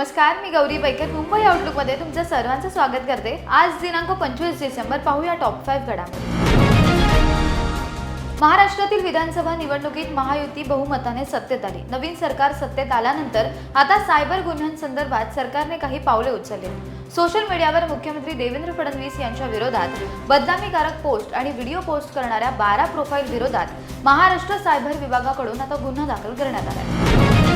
नमस्कार मी गौरी बैकर मुंबई आउटलुकमध्ये तुमचं सर्वांचं स्वागत करते. आज दिनांक पंचवीस डिसेंबर पाहूया टॉप फाईव्ह घडामोडी. महाराष्ट्रातील विधानसभा निवडणुकीत महायुती बहुमताने सत्तेत आली. नवीन सरकार सत्तेत आल्यानंतर आता सायबर गुन्ह्यांसंदर्भात सरकारने काही पावले उचलली. सोशल मीडियावर मुख्यमंत्री देवेंद्र फडणवीस यांच्या विरोधात बदनामीकारक पोस्ट आणि व्हिडिओ पोस्ट करणाऱ्या बारा प्रोफाईल विरोधात महाराष्ट्र सायबर विभागाकडून आता गुन्हा दाखल करण्यात आला आहे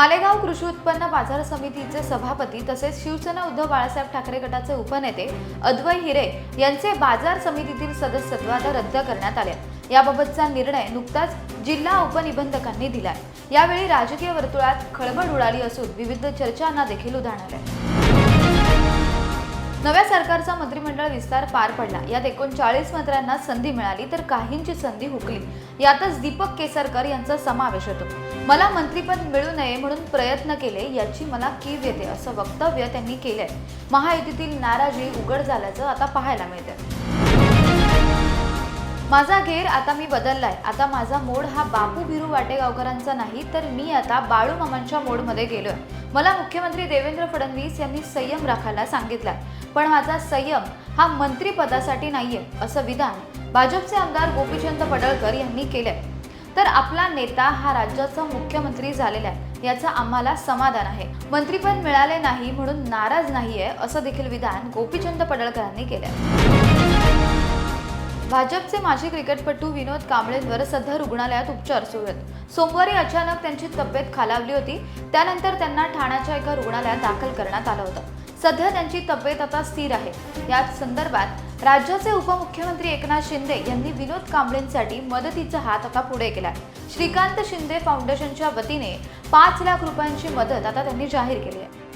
मालेगाव कृषी उत्पन्न बाजार समितीचे सभापती तसेच शिवसेना उद्धव बाळासाहेब ठाकरे गटाचे उपनेते अद्वय हिरे यांचे बाजार समितीतील सदस्यत्व आता रद्द करण्यात आले. याबाबतचा निर्णय नुकताच जिल्हा उपनिबंधकांनी दिलाय. यावेळी राजकीय वर्तुळात खळबळ उडाली असून विविध चर्चांना देखील उधाण आलंय. नव्या सरकारचा मंत्रिमंडळ विस्तार पार पडला. यात एकोणचाळीस मंत्र्यांना संधी मिळाली तर काहींची संधी हुकली. यातच दीपक केसरकर यांचा समावेश होतो. मला मंत्रीपद मिळू नये म्हणून प्रयत्न केले याची मला कीव येते असं वक्तव्य त्यांनी केलंय. महायुतीतील नाराजी उघड झाल्याचं आता पाहायला मिळतं माझा घेर आता मी बदललाय. आता माझा मोड हा बापू बिरू वाटेगावकरांचा नाही तर मी आता बाळू मामांच्या मोडमध्ये गेलोय. मला मुख्यमंत्री देवेंद्र फडणवीस यांनी संयम राखायला सांगितलाय. पण माझा संयम हा मंत्रीपदासाठी नाहीये असं विधान भाजपचे आमदार गोपीचंद पडळकर यांनी केलंय. तर आपला नेता हा राज्याचा मुख्यमंत्री झालेला आहे याचं आम्हाला समाधान आहे. मंत्रीपद मिळाले नाही म्हणून नाराज नाहीये असं देखील विधान गोपीचंद पडळकरांनी केलंय. भाजपचे माजी क्रिकेटपटू विनोद कांबळेंवर सध्या रुग्णालयात उपचार सुरू आहेत. सोमवारी अचानक त्यांची तब्येत खालावली होती. त्यानंतर त्यांना ठाण्याच्या एका रुग्णालयात दाखल करण्यात आलं होतं. सध्या त्यांची तब्येत आता स्थिर आहे. याच संदर्भात राज्याचे उपमुख्यमंत्री एकनाथ शिंदे यांनी विनोद कांबळेंसाठी मदतीचा हात आता पुढे केला श्रीकांत शिंदे फाउंडेशनच्या वतीने पाच लाख रुपयांची मदत आता त्यांनी जाहीर केली आहे.